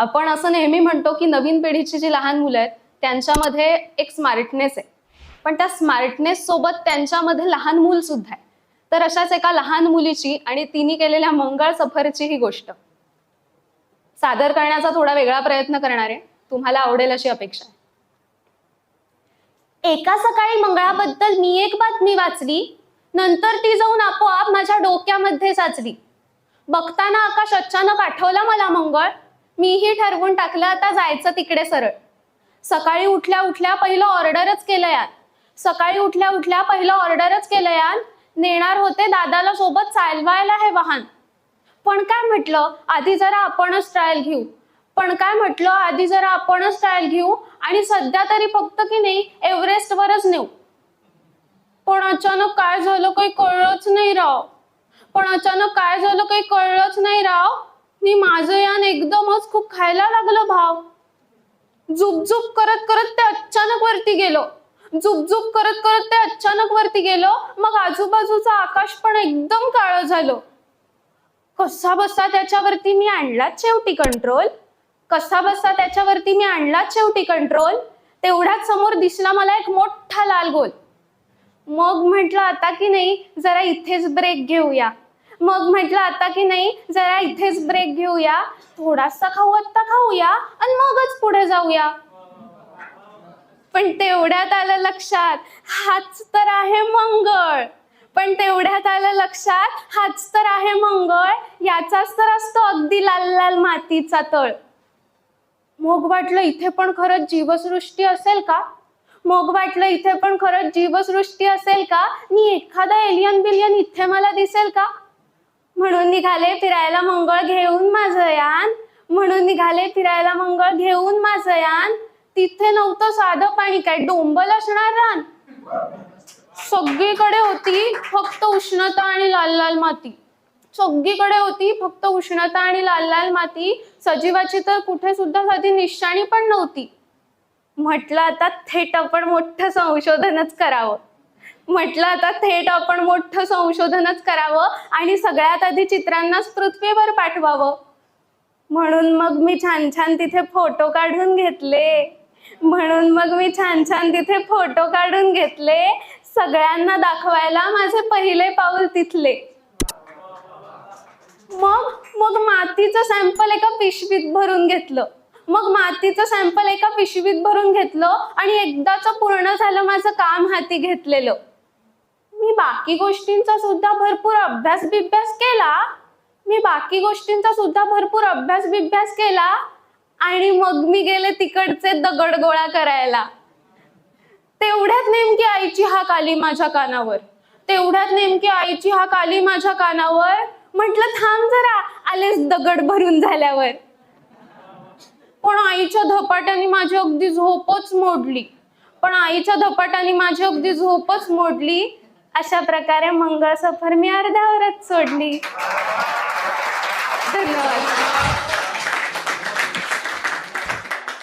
आपण असं नेहमी म्हणतो की नवीन पिढीची जी लहान मुलं आहेत त्यांच्यामध्ये एक स्मार्टनेस आहे. पण त्या स्मार्टनेस सोबत त्यांच्यामध्ये लहान मूल सुद्धा आहे. तर अशाच एका लहान मुलीची आणि तिने केलेल्या मंगळ सफरची ही गोष्ट. सादर करण्याचा थोडा वेगळा प्रयत्न करणार. आहे तुम्हाला आवडेल अशी अपेक्षा आहे. एका सकाळी मंगळाबद्दल मी एक बातमी वाचली. नंतर ती जाऊन आपोआप माझ्या डोक्यामध्ये साचली. बघताना आकाश अचानक आठवला मला मंगळ. मीही ठरवून टाकलं आता जायचं तिकडे सरळ. सकाळी उठल्या उठल्या पहिलं ऑर्डरच केलं यार. सकाळी उठल्या उठल्या पहिलं ऑर्डरच केलं यार. नेणार होते दादाला सोबत चालवायला हे वाहन. पण काय म्हटलं आधी जरा आपणच ट्रायल घेऊ. पण काय म्हटलं आधी जरा आपणच ट्रायल घेऊ आणि सध्या तरी फक्त की नाही एव्हरेस्ट वरच नेऊ. पण अचानक काय झालं काही कळलंच नाही राव. पण अचानक काय झालं काही कळलंच नाही राव. मी माझं यान एकदमच खूप खायला लागलं भाव. झुपझुप करत करत ते अचानक वरती गेलो. झुपझुप करत करत ते अचानक वरती गेलो. मग आजूबाजूचं आकाश पण एकदम काळं झालं. कसा बसा त्याच्यावरती मी आणलाच शेवटी कंट्रोल कसा बसा त्याच्यावरती मी आणलाच शेवटी कंट्रोल तेवढ्याच समोर दिसला मला एक मोठा लाल गोल. मग म्हटलं आता की नाही? जरा इथेच ब्रेक घेऊया. मग म्हटलं आता की नाही जरा इथेच ब्रेक घेऊया थोडासा खाऊ आत्ता खाऊया आणि मगच पुढे जाऊया. पण तेवढ्यात आलं लक्षात हाच तर आहे मंगळ. पण तेवढ्यात आलं लक्षात हाच तर आहे मंगळ याचाच तर असतो अगदी लाल लाल मातीचा तळ. मग वाटलं इथे पण खरंच जीवसृष्टी असेल का? मग वाटलं इथे पण खरंच जीवसृष्टी असेल का? मी एखादा एलियन बिलियन इथे मला दिसेल का? म्हणून निघाले फिरायला मंगळ घेऊन माझं यान. म्हणून निघाले फिरायला मंगळ घेऊन माझं यान. तिथे नव्हतं साधं पाणी काय डोंबल असणार रान? सगळीकडे होती फक्त उष्णता आणि लाल लाल माती. सगळीकडे होती फक्त उष्णता आणि लाल लाल माती. सजीवाची तर कुठे सुद्धा साधी निशाणी पण नव्हती. म्हटलं आता थेट आपण मोठं संशोधनच करावं. म्हटलं आता थेट आपण मोठं संशोधनच करावं आणि सगळ्यात आधी चित्रांनाच पृथ्वीवर पाठवावं. म्हणून मग मी छान छान तिथे फोटो काढून घेतले. म्हणून मग मी छान छान तिथे फोटो काढून घेतले. सगळ्यांना दाखवायला माझे पहिले पाऊल तिथले. मग मग मातीचं सॅम्पल एका पिशवीत भरून घेतलं. मग मातीचं सॅम्पल एका पिशवीत भरून घेतलं आणि एकदाच पूर्ण झालं माझं काम हाती घेतलेलं. बाकी गोष्टींचा सुद्धा भरपूर अभ्यास बिभ्यास केला. मी बाकी गोष्टींचा सुद्धा भरपूर अभ्यास बिभ्यास केला आणि मग मी गेले तिकडचे दगड गोळा करायला. तेवढ्यात नेमकी आईची हाक आली माझ्या कानावर. तेवढ्यात नेमकी आईची हाक आली माझ्या कानावर. म्हटलं थांब जरा आलेच दगड भरून झाल्यावर. पण आईच्या धपाट्याने माझी अगदी झोपच मोडली. पण आईच्या धपाट्याने माझी अगदी झोपच मोडली. अशा प्रकारे मंगळ सफर मी अर्ध्यावरच सोडली. धन्यवाद.